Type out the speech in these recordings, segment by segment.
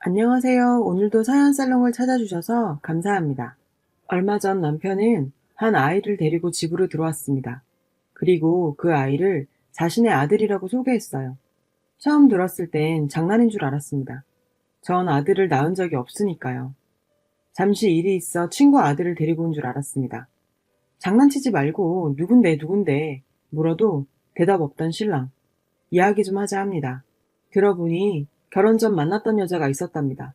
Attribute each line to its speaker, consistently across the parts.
Speaker 1: 안녕하세요. 오늘도 사연 살롱을 찾아주셔서 감사합니다. 얼마 전 남편은 한 아이를 데리고 집으로 들어왔습니다. 그리고 그 아이를 자신의 아들이라고 소개했어요. 처음 들었을 땐 장난인 줄 알았습니다. 전 아들을 낳은 적이 없으니까요. 잠시 일이 있어 친구 아들을 데리고 온 줄 알았습니다. 장난치지 말고 누군데 누군데 물어도 대답 없던 신랑. 이야기 좀 하자 합니다. 들어보니 결혼 전 만났던 여자가 있었답니다.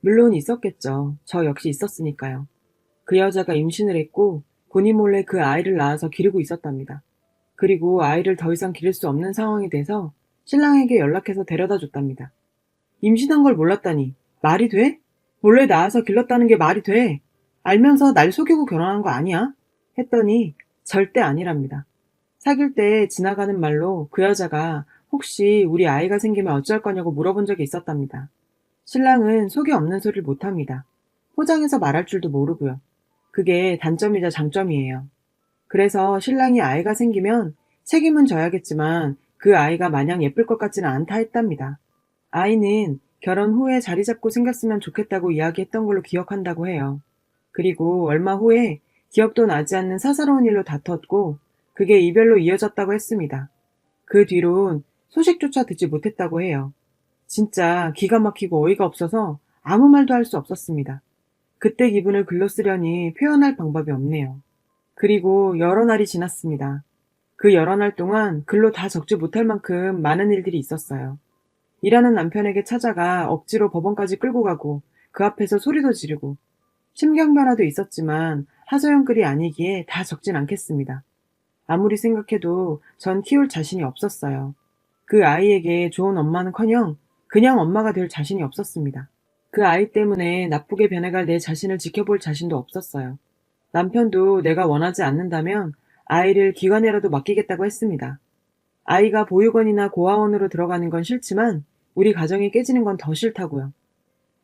Speaker 1: 물론 있었겠죠. 저 역시 있었으니까요. 그 여자가 임신을 했고 본인 몰래 그 아이를 낳아서 기르고 있었답니다. 그리고 아이를 더 이상 기를 수 없는 상황이 돼서 신랑에게 연락해서 데려다 줬답니다. 임신한 걸 몰랐다니 말이 돼? 몰래 낳아서 길렀다는 게 말이 돼? 알면서 날 속이고 결혼한 거 아니야? 했더니 절대 아니랍니다. 사귈 때 지나가는 말로 그 여자가 혹시 우리 아이가 생기면 어쩔 거냐고 물어본 적이 있었답니다. 신랑은 속이 없는 소리를 못합니다. 포장해서 말할 줄도 모르고요. 그게 단점이자 장점이에요. 그래서 신랑이 아이가 생기면 책임은 져야겠지만 그 아이가 마냥 예쁠 것 같지는 않다 했답니다. 아이는 결혼 후에 자리 잡고 생겼으면 좋겠다고 이야기했던 걸로 기억한다고 해요. 그리고 얼마 후에 기억도 나지 않는 사사로운 일로 다퉜고 그게 이별로 이어졌다고 했습니다. 그 뒤론 소식조차 듣지 못했다고 해요. 진짜 기가 막히고 어이가 없어서 아무 말도 할 수 없었습니다. 그때 기분을 글로 쓰려니 표현할 방법이 없네요. 그리고 여러 날이 지났습니다. 그 여러 날 동안 글로 다 적지 못할 만큼 많은 일들이 있었어요. 일하는 남편에게 찾아가 억지로 법원까지 끌고 가고 그 앞에서 소리도 지르고 심경 변화도 있었지만 하소연 글이 아니기에 다 적진 않겠습니다. 아무리 생각해도 전 키울 자신이 없었어요. 그 아이에게 좋은 엄마는커녕 그냥 엄마가 될 자신이 없었습니다. 그 아이 때문에 나쁘게 변해갈 내 자신을 지켜볼 자신도 없었어요. 남편도 내가 원하지 않는다면 아이를 기관에라도 맡기겠다고 했습니다. 아이가 보육원이나 고아원으로 들어가는 건 싫지만 우리 가정이 깨지는 건 더 싫다고요.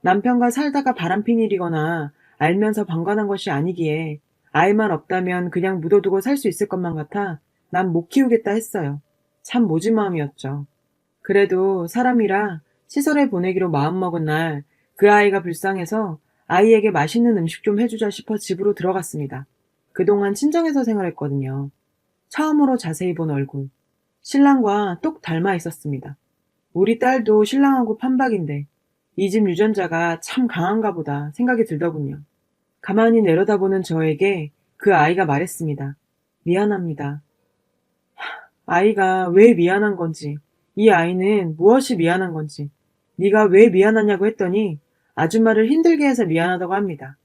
Speaker 1: 남편과 살다가 바람핀 일이거나 알면서 방관한 것이 아니기에 아이만 없다면 그냥 묻어두고 살 수 있을 것만 같아 난 못 키우겠다 했어요. 참 모진 마음이었죠. 그래도 사람이라 시설에 보내기로 마음먹은 날 그 아이가 불쌍해서 아이에게 맛있는 음식 좀 해주자 싶어 집으로 들어갔습니다. 그동안 친정에서 생활했거든요. 처음으로 자세히 본 얼굴. 신랑과 똑 닮아 있었습니다. 우리 딸도 신랑하고 판박인데 이 집 유전자가 참 강한가 보다 생각이 들더군요. 가만히 내려다보는 저에게 그 아이가 말했습니다. 미안합니다. 아이가 왜 미안한 건지, 이 아이는 무엇이 미안한 건지, 네가 왜 미안하냐고 했더니 아줌마를 힘들게 해서 미안하다고 합니다.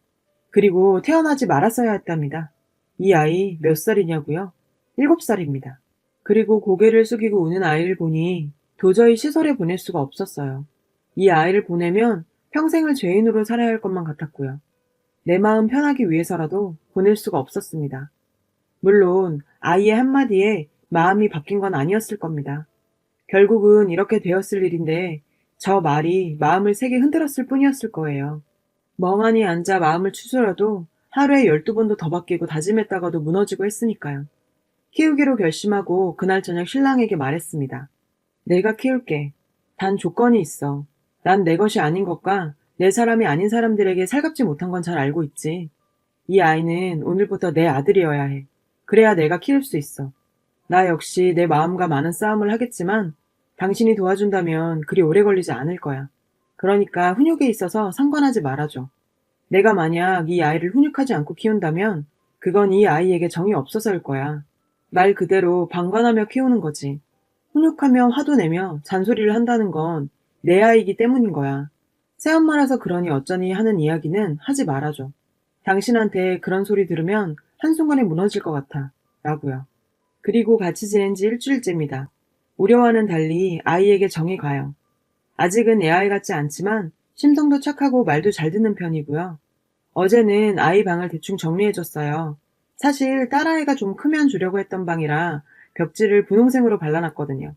Speaker 1: 그리고 태어나지 말았어야 했답니다. 이 아이 몇 살이냐고요? 일곱 살입니다. 그리고 고개를 숙이고 우는 아이를 보니 도저히 시설에 보낼 수가 없었어요. 이 아이를 보내면 평생을 죄인으로 살아야 할 것만 같았고요. 내 마음 편하기 위해서라도 보낼 수가 없었습니다. 물론 아이의 한마디에 마음이 바뀐 건 아니었을 겁니다. 결국은 이렇게 되었을 일인데 저 말이 마음을 세게 흔들었을 뿐이었을 거예요. 멍하니 앉아 마음을 추스려도 하루에 12번도 더 바뀌고 다짐했다가도 무너지고 했으니까요. 키우기로 결심하고 그날 저녁 신랑에게 말했습니다. 내가 키울게. 단 조건이 있어. 난 내 것이 아닌 것과 내 사람이 아닌 사람들에게 살갑지 못한 건 잘 알고 있지. 이 아이는 오늘부터 내 아들이어야 해. 그래야 내가 키울 수 있어. 나 역시 내 마음과 많은 싸움을 하겠지만 당신이 도와준다면 그리 오래 걸리지 않을 거야. 그러니까 훈육에 있어서 상관하지 말아줘. 내가 만약 이 아이를 훈육하지 않고 키운다면 그건 이 아이에게 정이 없어서일 거야. 말 그대로 방관하며 키우는 거지. 훈육하며 화도 내며 잔소리를 한다는 건 내 아이기 때문인 거야. 새엄마라서 그러니 어쩌니 하는 이야기는 하지 말아줘. 당신한테 그런 소리 들으면 한순간에 무너질 것 같아. 라고요. 그리고 같이 지낸 지 일주일째입니다. 우려와는 달리 아이에게 정이 가요. 아직은 애 아이 같지 않지만 심성도 착하고 말도 잘 듣는 편이고요. 어제는 아이 방을 대충 정리해줬어요. 사실 딸아이가 좀 크면 주려고 했던 방이라 벽지를 분홍색으로 발라놨거든요.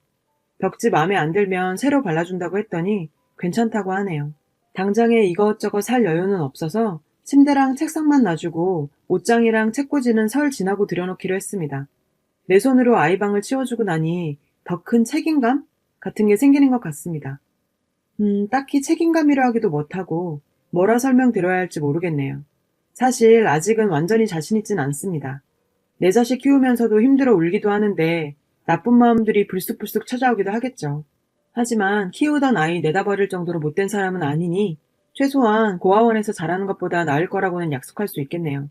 Speaker 1: 벽지 마음에 안 들면 새로 발라준다고 했더니 괜찮다고 하네요. 당장에 이것저것 살 여유는 없어서 침대랑 책상만 놔주고 옷장이랑 책꽂이는 설 지나고 들여놓기로 했습니다. 내 손으로 아이방을 치워주고 나니 더 큰 책임감 같은 게 생기는 것 같습니다. 음, 딱히 책임감이라 하기도 못하고 뭐라 설명드려야 할지 모르겠네요. 사실 아직은 완전히 자신 있진 않습니다. 내 자식 키우면서도 힘들어 울기도 하는데 나쁜 마음들이 불쑥불쑥 찾아오기도 하겠죠. 하지만 키우던 아이 내다버릴 정도로 못된 사람은 아니니 최소한 고아원에서 자라는 것보다 나을 거라고는 약속할 수 있겠네요.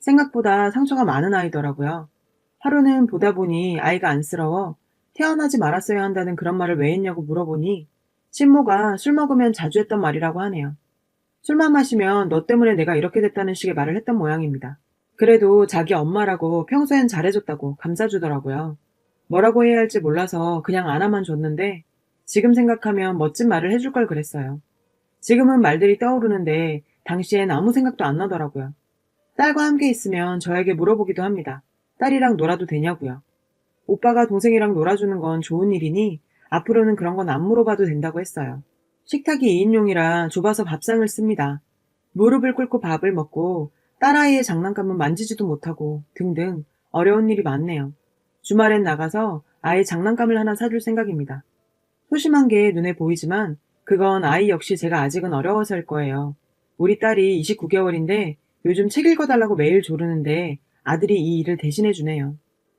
Speaker 1: 생각보다 상처가 많은 아이더라고요. 하루는 보다 보니 아이가 안쓰러워 태어나지 말았어야 한다는 그런 말을 왜 했냐고 물어보니 친모가 술 먹으면 자주 했던 말이라고 하네요. 술만 마시면 너 때문에 내가 이렇게 됐다는 식의 말을 했던 모양입니다. 그래도 자기 엄마라고 평소엔 잘해줬다고 감싸주더라고요. 뭐라고 해야 할지 몰라서 그냥 안아만 줬는데 지금 생각하면 멋진 말을 해줄 걸 그랬어요. 지금은 말들이 떠오르는데 당시엔 아무 생각도 안 나더라고요. 딸과 함께 있으면 저에게 물어보기도 합니다. 딸이랑 놀아도 되냐고요. 오빠가 동생이랑 놀아주는 건 좋은 일이니 앞으로는 그런 건 안 물어봐도 된다고 했어요. 식탁이 2인용이라 좁아서 밥상을 씁니다. 무릎을 꿇고 밥을 먹고 딸아이의 장난감은 만지지도 못하고 등등 어려운 일이 많네요. 주말엔 나가서 아이 장난감을 하나 사줄 생각입니다. 소심한 게 눈에 보이지만 그건 아이 역시 제가 아직은 어려워서일 거예요. 우리 딸이 29개월인데 요즘 책 읽어달라고 매일 조르는데 아들이 이 일을 대신해 주네요.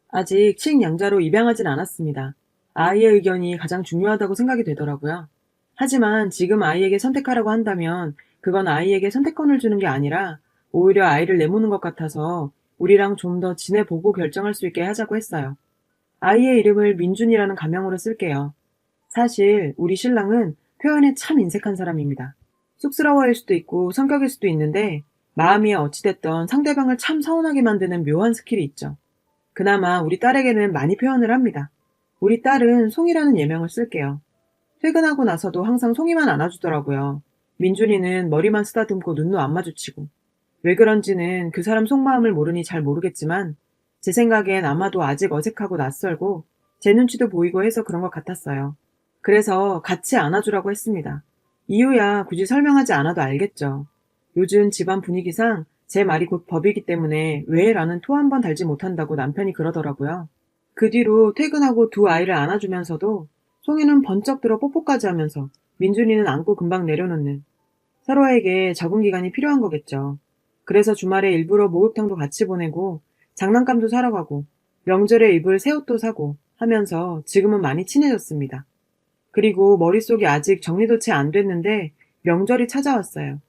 Speaker 1: 아직 칙양자로 입양하진 않았습니다. 아이의 의견이 가장 중요하다고 생각이 되더라고요. 하지만 지금 아이에게 선택하라고 한다면 그건 아이에게 선택권을 주는 게 아니라 오히려 아이를 내모는 것 같아서 우리랑 좀 더 지내보고 결정할 수 있게 하자고 했어요. 아이의 이름을 민준이라는 가명으로 쓸게요. 사실 우리 신랑은 표현에 참 인색한 사람입니다. 쑥스러워할 수도 있고 성격일 수도 있는데 마음이 어찌됐던 상대방을 참 서운하게 만드는 묘한 스킬이 있죠. 그나마 우리 딸에게는 많이 표현을 합니다. 우리 딸은 송이라는 예명을 쓸게요. 퇴근하고 나서도 항상 송이만 안아주더라고요. 민준이는 머리만 쓰다듬고 눈도 안 마주치고. 왜 그런지는 그 사람 속마음을 모르니 잘 모르겠지만 제 생각엔 아마도 아직 어색하고 낯설고 제 눈치도 보이고 해서 그런 것 같았어요. 그래서 같이 안아주라고 했습니다. 이유야 굳이 설명하지 않아도 알겠죠. 요즘 집안 분위기상 제 말이 곧 법이기 때문에 왜 라는 토 한 번 달지 못한다고 남편이 그러더라고요. 그 뒤로 퇴근하고 두 아이를 안아주면서도 송이는 번쩍 들어 뽀뽀까지 하면서 민준이는 안고 금방 내려놓는 서로에게 적응 기간이 필요한 거겠죠. 그래서 주말에 일부러 목욕탕도 같이 보내고 장난감도 사러 가고 명절에 입을 새 옷도 사고 하면서 지금은 많이 친해졌습니다. 그리고 머릿속이 아직 정리도 채 안 됐는데 명절이 찾아왔어요.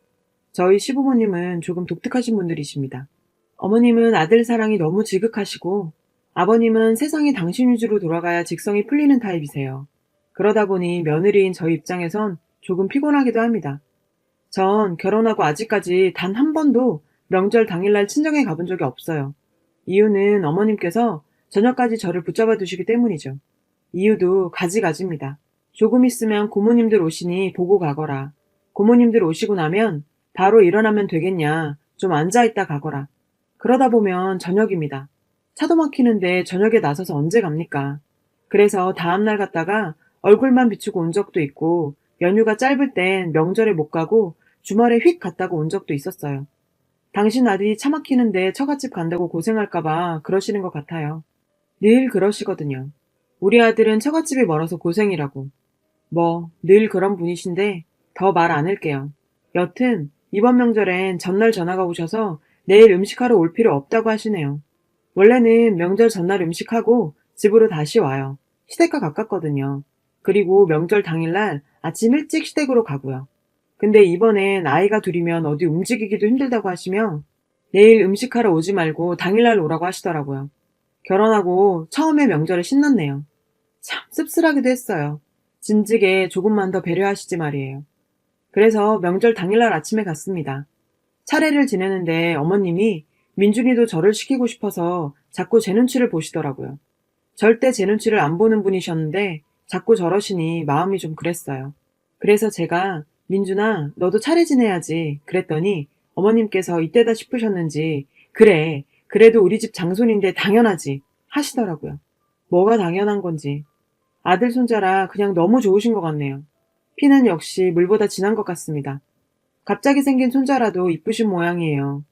Speaker 1: 저희 시부모님은 조금 독특하신 분들이십니다. 어머님은 아들 사랑이 너무 지극하시고 아버님은 세상이 당신 위주로 돌아가야 직성이 풀리는 타입이세요. 그러다 보니 며느리인 저희 입장에선 조금 피곤하기도 합니다. 전 결혼하고 아직까지 단 한 번도 명절 당일날 친정에 가본 적이 없어요. 이유는 어머님께서 저녁까지 저를 붙잡아 두시기 때문이죠. 이유도 가지가지입니다. 조금 있으면 고모님들 오시니 보고 가거라. 고모님들 오시고 나면 바로 일어나면 되겠냐. 좀 앉아있다 가거라. 그러다 보면 저녁입니다. 차도 막히는데 저녁에 나서서 언제 갑니까? 그래서 다음날 갔다가 얼굴만 비추고 온 적도 있고 연휴가 짧을 땐 명절에 못 가고 주말에 휙 갔다고 온 적도 있었어요. 당신 아들이 차 막히는데 처갓집 간다고 고생할까봐 그러시는 것 같아요. 늘 그러시거든요. 우리 아들은 처갓집이 멀어서 고생이라고. 뭐, 늘 그런 분이신데 더 말 안 할게요. 여튼 이번 명절엔 전날 전화가 오셔서 내일 음식하러 올 필요 없다고 하시네요. 원래는 명절 전날 음식하고 집으로 다시 와요. 시댁과 가깝거든요. 그리고 명절 당일날 아침 일찍 시댁으로 가고요. 근데 이번엔 아이가 둘이면 어디 움직이기도 힘들다고 하시며 내일 음식하러 오지 말고 당일날 오라고 하시더라고요. 결혼하고 처음에 명절에 신났네요. 참 씁쓸하기도 했어요. 진즉에 조금만 더 배려하시지 말이에요. 그래서 명절 당일날 아침에 갔습니다. 차례를 지내는데 어머님이 민준이도 저를 시키고 싶어서 자꾸 제 눈치를 보시더라고요. 절대 제 눈치를 안 보는 분이셨는데 자꾸 저러시니 마음이 좀 그랬어요. 그래서 제가 민준아 너도 차례 지내야지 그랬더니 어머님께서 이때다 싶으셨는지 그래 그래도 우리 집 장손인데 당연하지 하시더라고요. 뭐가 당연한 건지 아들 손자라 그냥 너무 좋으신 것 같네요. 피는 역시 물보다 진한 것 같습니다. 갑자기 생긴 손자라도 이쁘신 모양이에요.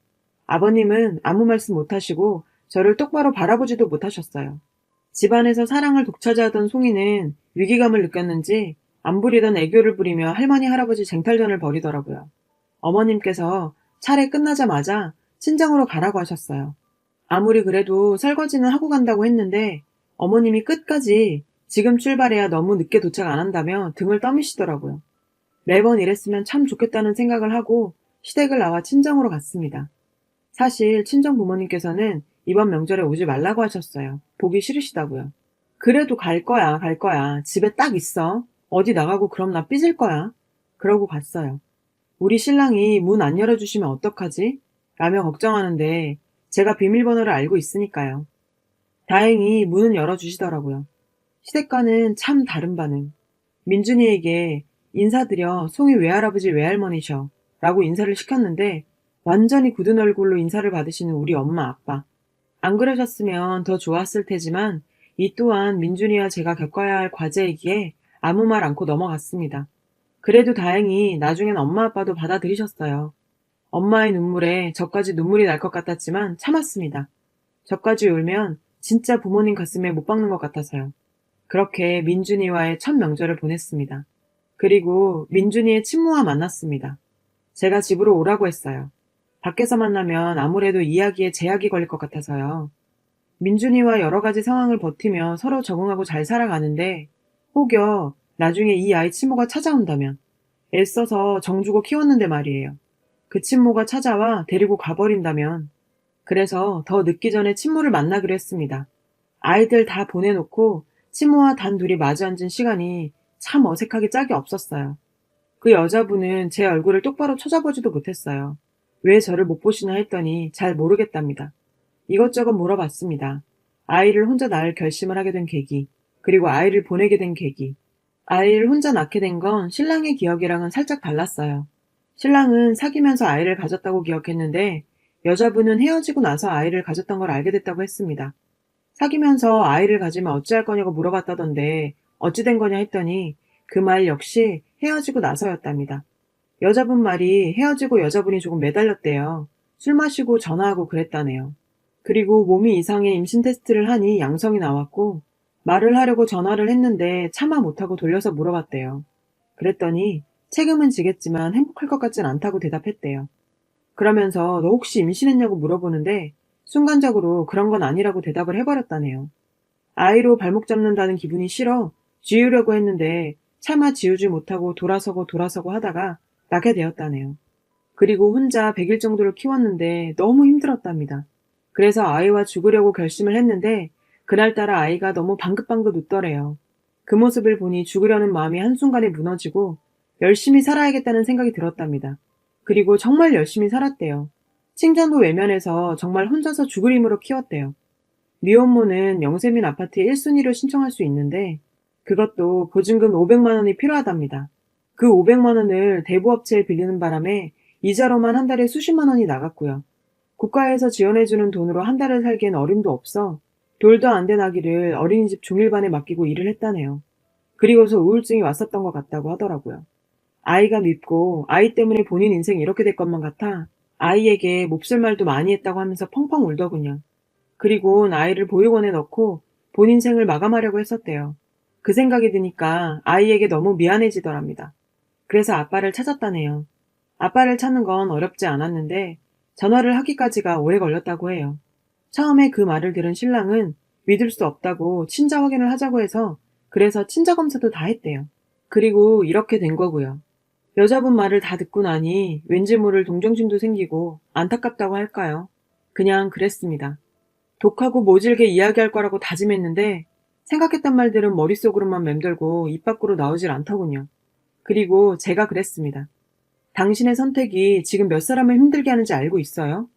Speaker 1: 아버님은 아무 말씀 못하시고 저를 똑바로 바라보지도 못하셨어요. 집안에서 사랑을 독차지하던 송이는 위기감을 느꼈는지 안 부리던 애교를 부리며 할머니 할아버지 쟁탈전을 벌이더라고요. 어머님께서 차례 끝나자마자 친정으로 가라고 하셨어요. 아무리 그래도 설거지는 하고 간다고 했는데 어머님이 끝까지 지금 출발해야 너무 늦게 도착 안 한다며 등을 떠미시더라고요. 매번 이랬으면 참 좋겠다는 생각을 하고 시댁을 나와 친정으로 갔습니다. 사실 친정 부모님께서는 이번 명절에 오지 말라고 하셨어요. 보기 싫으시다고요. 그래도 갈 거야, 갈 거야. 집에 딱 있어. 어디 나가고 그럼 나 삐질 거야. 그러고 갔어요. 우리 신랑이 문 안 열어주시면 어떡하지? 라며 걱정하는데 제가 비밀번호를 알고 있으니까요. 다행히 문은 열어주시더라고요. 시댁과는 참 다른 반응. 민준이에게 인사드려 송이 외할아버지 외할머니셔 라고 인사를 시켰는데 완전히 굳은 얼굴로 인사를 받으시는 우리 엄마 아빠. 안 그러셨으면 더 좋았을 테지만 이 또한 민준이와 제가 겪어야 할 과제이기에 아무 말 않고 넘어갔습니다. 그래도 다행히 나중엔 엄마 아빠도 받아들이셨어요. 엄마의 눈물에 저까지 눈물이 날 것 같았지만 참았습니다. 저까지 울면 진짜 부모님 가슴에 못 박는 것 같아서요. 그렇게 민준이와의 첫 명절을 보냈습니다. 그리고 민준이의 친모와 만났습니다. 제가 집으로 오라고 했어요. 밖에서 만나면 아무래도 이야기에 제약이 걸릴 것 같아서요. 민준이와 여러 가지 상황을 버티며 서로 적응하고 잘 살아가는데 혹여 나중에 이 아이 친모가 찾아온다면 애써서 정주고 키웠는데 말이에요. 그 친모가 찾아와 데리고 가버린다면 그래서 더 늦기 전에 친모를 만나기로 했습니다. 아이들 다 보내놓고 친모와 단 둘이 마주 앉은 시간이 참 어색하게 짝이 없었어요. 그 여자분은 제 얼굴을 똑바로 쳐다보지도 못했어요. 왜 저를 못 보시나 했더니 잘 모르겠답니다. 이것저것 물어봤습니다. 아이를 혼자 낳을 결심을 하게 된 계기, 그리고 아이를 보내게 된 계기. 아이를 혼자 낳게 된 건 신랑의 기억이랑은 살짝 달랐어요. 신랑은 사귀면서 아이를 가졌다고 기억했는데 여자분은 헤어지고 나서 아이를 가졌던 걸 알게 됐다고 했습니다. 사귀면서 아이를 가지면 어찌할 거냐고 물어봤다던데 어찌 된 거냐 했더니 그 말 역시 헤어지고 나서였답니다. 여자분 말이 헤어지고 여자분이 조금 매달렸대요. 술 마시고 전화하고 그랬다네요. 그리고 몸이 이상해 임신 테스트를 하니 양성이 나왔고 말을 하려고 전화를 했는데 차마 못하고 돌려서 물어봤대요. 그랬더니 책임은 지겠지만 행복할 것 같진 않다고 대답했대요. 그러면서 너 혹시 임신했냐고 물어보는데 순간적으로 그런 건 아니라고 대답을 해버렸다네요. 아이로 발목 잡는다는 기분이 싫어 지우려고 했는데 차마 지우지 못하고 돌아서고 돌아서고 하다가 낳게 되었다네요. 그리고 혼자 100일 정도를 키웠는데 너무 힘들었답니다. 그래서 아이와 죽으려고 결심을 했는데 그날따라 아이가 너무 방긋방긋 웃더래요. 그 모습을 보니 죽으려는 마음이 한순간에 무너지고 열심히 살아야겠다는 생각이 들었답니다. 그리고 정말 열심히 살았대요. 칭전도 외면해서 정말 혼자서 죽을 힘으로 키웠대요. 미혼모는 영세민 아파트에 1순위로 신청할 수 있는데 그것도 보증금 500만 원이 필요하답니다. 그 500만 원을 대부업체에 빌리는 바람에 이자로만 한 달에 수십만 원이 나갔고요. 국가에서 지원해주는 돈으로 한 달을 살기엔 어림도 없어 돌도 안 된 아기를 어린이집 중일반에 맡기고 일을 했다네요. 그리고서 우울증이 왔었던 것 같다고 하더라고요. 아이가 밉고 아이 때문에 본인 인생이 이렇게 될 것만 같아 아이에게 몹쓸 말도 많이 했다고 하면서 펑펑 울더군요. 그리고 아이를 보육원에 넣고 본인 생을 마감하려고 했었대요. 그 생각이 드니까 아이에게 너무 미안해지더랍니다. 그래서 아빠를 찾았다네요. 아빠를 찾는 건 어렵지 않았는데 전화를 하기까지가 오래 걸렸다고 해요. 처음에 그 말을 들은 신랑은 믿을 수 없다고 친자 확인을 하자고 해서 그래서 친자 검사도 다 했대요. 그리고 이렇게 된 거고요. 여자분 말을 다 듣고 나니 왠지 모를 동정심도 생기고 안타깝다고 할까요? 그냥 그랬습니다. 독하고 모질게 이야기할 거라고 다짐했는데 생각했던 말들은 머릿속으로만 맴돌고 입 밖으로 나오질 않더군요. 그리고 제가 그랬습니다. 당신의 선택이 지금 몇 사람을 힘들게 하는지 알고 있어요?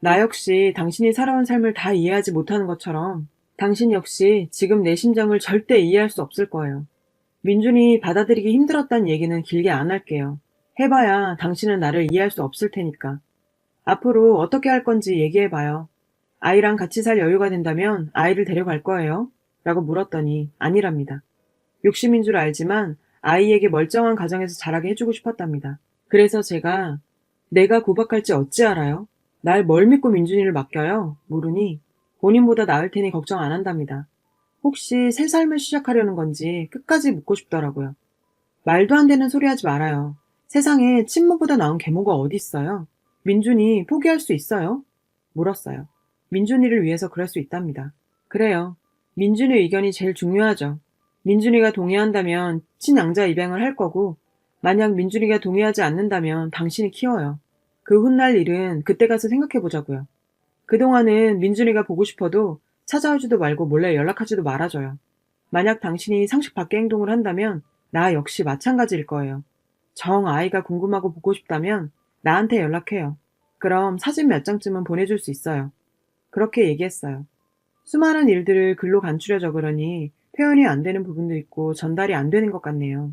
Speaker 1: 나 역시 당신이 살아온 삶을 다 이해하지 못하는 것처럼 당신 역시 지금 내 심정을 절대 이해할 수 없을 거예요. 민준이 받아들이기 힘들었단 얘기는 길게 안 할게요. 해봐야 당신은 나를 이해할 수 없을 테니까. 앞으로 어떻게 할 건지 얘기해봐요. 아이랑 같이 살 여유가 된다면 아이를 데려갈 거예요? 라고 물었더니 아니랍니다. 욕심인 줄 알지만 아이에게 멀쩡한 가정에서 자라게 해주고 싶었답니다. 그래서 제가 내가 구박할지 어찌 알아요? 날 뭘 믿고 민준이를 맡겨요? 물으니 본인보다 나을 테니 걱정 안 한답니다. 혹시 새 삶을 시작하려는 건지 끝까지 묻고 싶더라고요. 말도 안 되는 소리 하지 말아요. 세상에 친모보다 나은 계모가 어디 있어요? 민준이 포기할 수 있어요? 물었어요. 민준이를 위해서 그럴 수 있답니다. 그래요. 민준이 의견이 제일 중요하죠. 민준이가 동의한다면 친양자 입양을 할 거고, 만약 민준이가 동의하지 않는다면 당신이 키워요. 그 훗날 일은 그때 가서 생각해 보자고요. 그동안은 민준이가 보고 싶어도 찾아오지도 말고 몰래 연락하지도 말아줘요. 만약 당신이 상식 밖의 행동을 한다면 나 역시 마찬가지일 거예요. 정 아이가 궁금하고 보고 싶다면 나한테 연락해요. 그럼 사진 몇 장쯤은 보내줄 수 있어요. 그렇게 얘기했어요. 수많은 일들을 글로 간추려 적으려니 표현이 안 되는 부분도 있고 전달이 안 되는 것 같네요.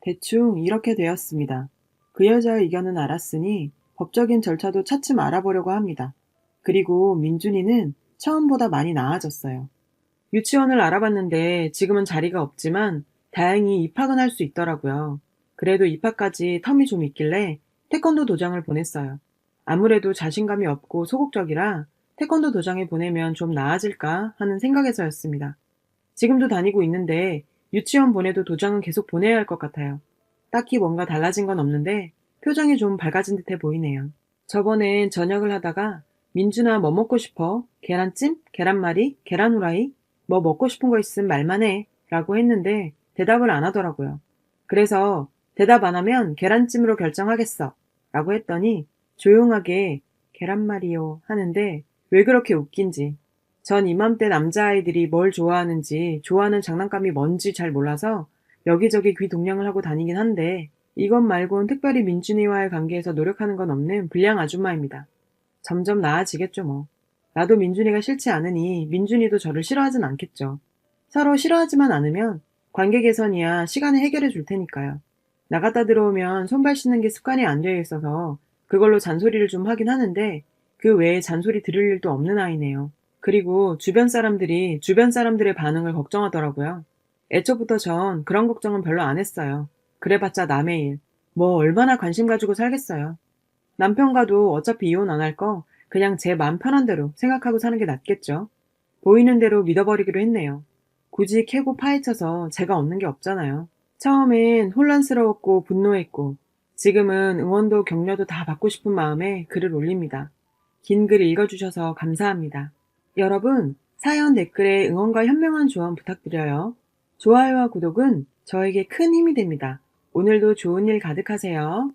Speaker 1: 대충 이렇게 되었습니다. 그 여자의 의견은 알았으니 법적인 절차도 차츰 알아보려고 합니다. 그리고 민준이는 처음보다 많이 나아졌어요. 유치원을 알아봤는데 지금은 자리가 없지만 다행히 입학은 할 수 있더라고요. 그래도 입학까지 텀이 좀 있길래 태권도 도장을 보냈어요. 아무래도 자신감이 없고 소극적이라 태권도 도장에 보내면 좀 나아질까 하는 생각에서였습니다. 지금도 다니고 있는데 유치원 보내도 도장은 계속 보내야 할 것 같아요. 딱히 뭔가 달라진 건 없는데 표정이 좀 밝아진 듯해 보이네요. 저번엔 저녁을 하다가 민준아 뭐 먹고 싶어? 계란찜? 계란말이? 계란 후라이? 뭐 먹고 싶은 거 있음 말만 해. 라고 했는데 대답을 안 하더라고요. 그래서 대답 안 하면 계란찜으로 결정하겠어. 라고 했더니 조용하게 계란말이요 하는데 왜 그렇게 웃긴지. 전 이맘때 남자아이들이 뭘 좋아하는지 좋아하는 장난감이 뭔지 잘 몰라서 여기저기 귀 동냥을 하고 다니긴 한데 이것 말곤 특별히 민준이와의 관계에서 노력하는 건 없는 불량 아줌마입니다. 점점 나아지겠죠 뭐. 나도 민준이가 싫지 않으니 민준이도 저를 싫어하진 않겠죠. 서로 싫어하지만 않으면 관계 개선이야 시간에 해결해 줄 테니까요. 나갔다 들어오면 손발 씻는 게 습관이 안 되어 있어서 그걸로 잔소리를 좀 하긴 하는데 그 외에 잔소리 들을 일도 없는 아이네요. 그리고 주변 사람들이 주변 사람들의 반응을 걱정하더라고요. 애초부터 전 그런 걱정은 별로 안 했어요. 그래봤자 남의 일. 뭐 얼마나 관심 가지고 살겠어요. 남편과도 어차피 이혼 안 할 거 그냥 제 마음 편한 대로 생각하고 사는 게 낫겠죠. 보이는 대로 믿어버리기로 했네요. 굳이 캐고 파헤쳐서 제가 얻는 게 없잖아요. 처음엔 혼란스러웠고 분노했고 지금은 응원도 격려도 다 받고 싶은 마음에 글을 올립니다. 긴 글 읽어주셔서 감사합니다. 여러분, 사연 댓글에 응원과 현명한 조언 부탁드려요. 좋아요와 구독은 저에게 큰 힘이 됩니다. 오늘도 좋은 일 가득하세요.